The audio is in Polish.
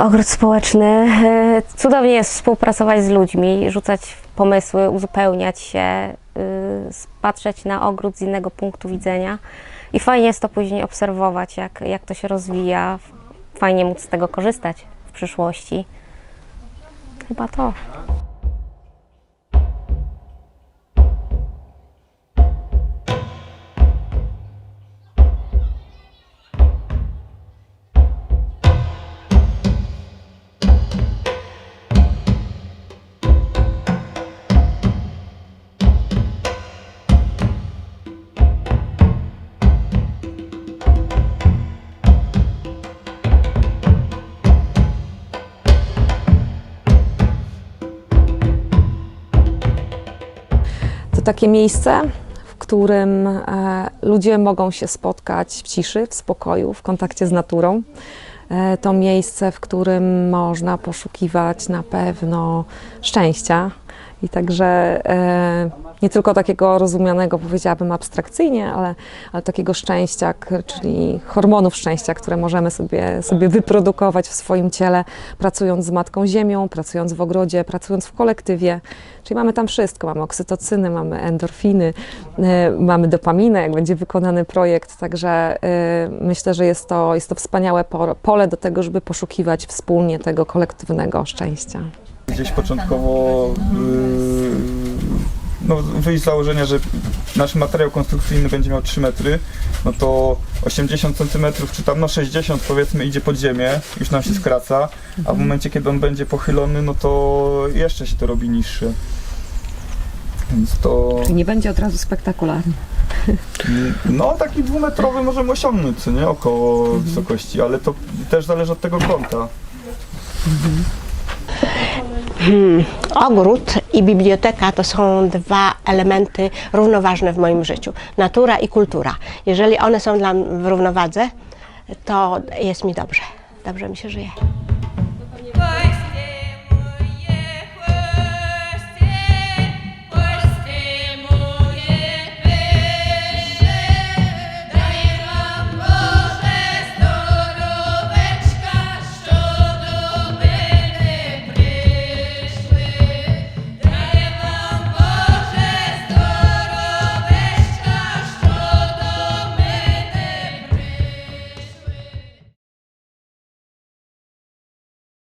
ogród społeczny. E, Cudownie jest współpracować z ludźmi, rzucać pomysły, uzupełniać się, y, patrzeć na ogród z innego punktu widzenia. I fajnie jest to później obserwować, jak, jak to się rozwija. Fajnie móc z tego korzystać w przyszłości. Chyba to. To takie miejsce, w którym e, ludzie mogą się spotkać w ciszy, w spokoju, w kontakcie z naturą. E, to miejsce, w którym można poszukiwać na pewno szczęścia i także e, nie tylko takiego rozumianego, powiedziałabym, abstrakcyjnie, ale, ale takiego szczęścia, czyli hormonów szczęścia, które możemy sobie, sobie wyprodukować w swoim ciele, pracując z Matką Ziemią, pracując w ogrodzie, pracując w kolektywie. Czyli mamy tam wszystko. Mamy oksytocyny, mamy endorfiny, e, mamy dopaminę, jak będzie wykonany projekt. Także e, myślę, że jest to, jest to wspaniałe po- pole do tego, żeby poszukiwać wspólnie tego kolektywnego szczęścia. Gdzieś początkowo yy, no, wyjść z założenia, że nasz materiał konstrukcyjny będzie miał 3 metry, no to 80 cm czy tam no 60 powiedzmy idzie pod ziemię, już nam się skraca, a w momencie kiedy on będzie pochylony, no to jeszcze się to robi niższy. Więc to Czyli nie będzie od razu spektakularny. no taki dwumetrowy możemy osiągnąć, co nie, około wysokości, ale to też zależy od tego kąta. Ogród i biblioteka to są dwa elementy równoważne w moim życiu. Natura i kultura. Jeżeli one są dla mnie w równowadze, to jest mi dobrze. Dobrze mi się żyje.